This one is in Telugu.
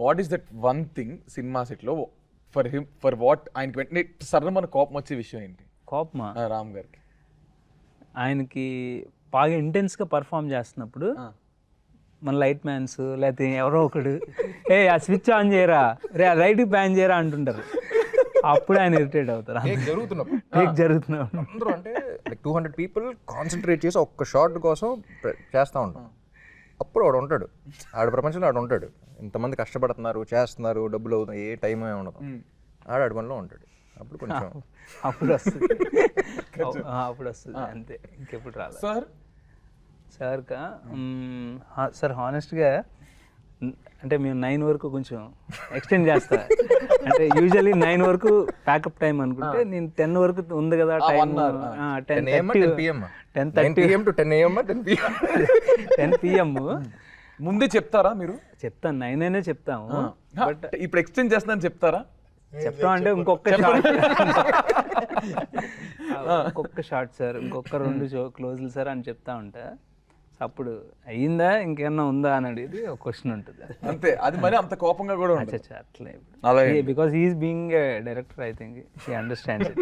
What is that one thing cinema సెట్లో ఫర్ హిమ్ ఫర్ వాట్ ఆయనకి వెంటనే మన కోపం వచ్చే విషయం ఏంటి? కోపమా? రామ్ గారికి. ఆయనకి బాగా ఇంటెన్స్గా పర్ఫామ్ చేస్తున్నప్పుడు. మన లైట్ మ్యాన్స్ లేకపోతే ఎవరో ఒకడు ఏ ఆ స్విచ్ ఆన్ చేయరా? రే ఆ లైట్ బ్యాన్ చేయరా? అంటుంటారు. అప్పుడు ఆయన ఇరిటేట్ అవుతారు. జరుగుతున్నప్పుడు. టేక్ జరుగుతున్నప్పుడు. అందరూ అంటే like two hundred people concentrate చేసి ఒక్క షాట్ కోసం చేస్తా ఉంటాం. అప్పుడు వాడు ఉంటాడు. ఆడ ప్రపంచంలో ఆడు ఉంటాడు. ఇంతమంది కష్టపడుతున్నారు చేస్తున్నారు డబ్బులు అవుతున్నాయి ఏ టైం ఉండదు. ఆడ ఆడి పనిలో ఉంటాడు. అప్పుడు కొంచెం అప్పుడు వస్తుంది. ఆ, అప్పుడు వస్తుంది. అంతే ఇంకెప్పుడు రాదు. సార్? సార్ కా మ్మ్, హా- సార్ హానెస్ట్గా అంటే మేము నైన్ వరకు కొంచెం ఎక్స్టెండ్ చేస్తా. అంటే యూజువల్లీ నైన్ వరకు ప్యాకప్ టైం అనుకుంటే నేను టెన్ వరకు ఉంది కదా time ten 10 AM, 10 PM. Ten 9 PM to 10 AM, 10 PM. Ten PM ముందే చెప్తారా మీరు? చెప్తాను నైన్ అయినా చెప్తాము. బట్ ఇప్పుడు ఎక్స్టెండ్ చేస్తున్నాను చెప్తారా? చెప్తాం అంటే ఇంకొక ఇంకొక షార్ట్ సార్ ఇంకొక రెండు షో క్లోజ్లు సార్ అని చెప్తా ఉంటా. అప్పుడు అయ్యిందా? ఇంకేమన్నా ఉందా? అని అడిగి ఒక క్వశ్చన్ ఉంటుంది. అంతే. అది మరి అంత కోపంగా కూడా ఉంటుంది అట్లే because he is being director I think he understands it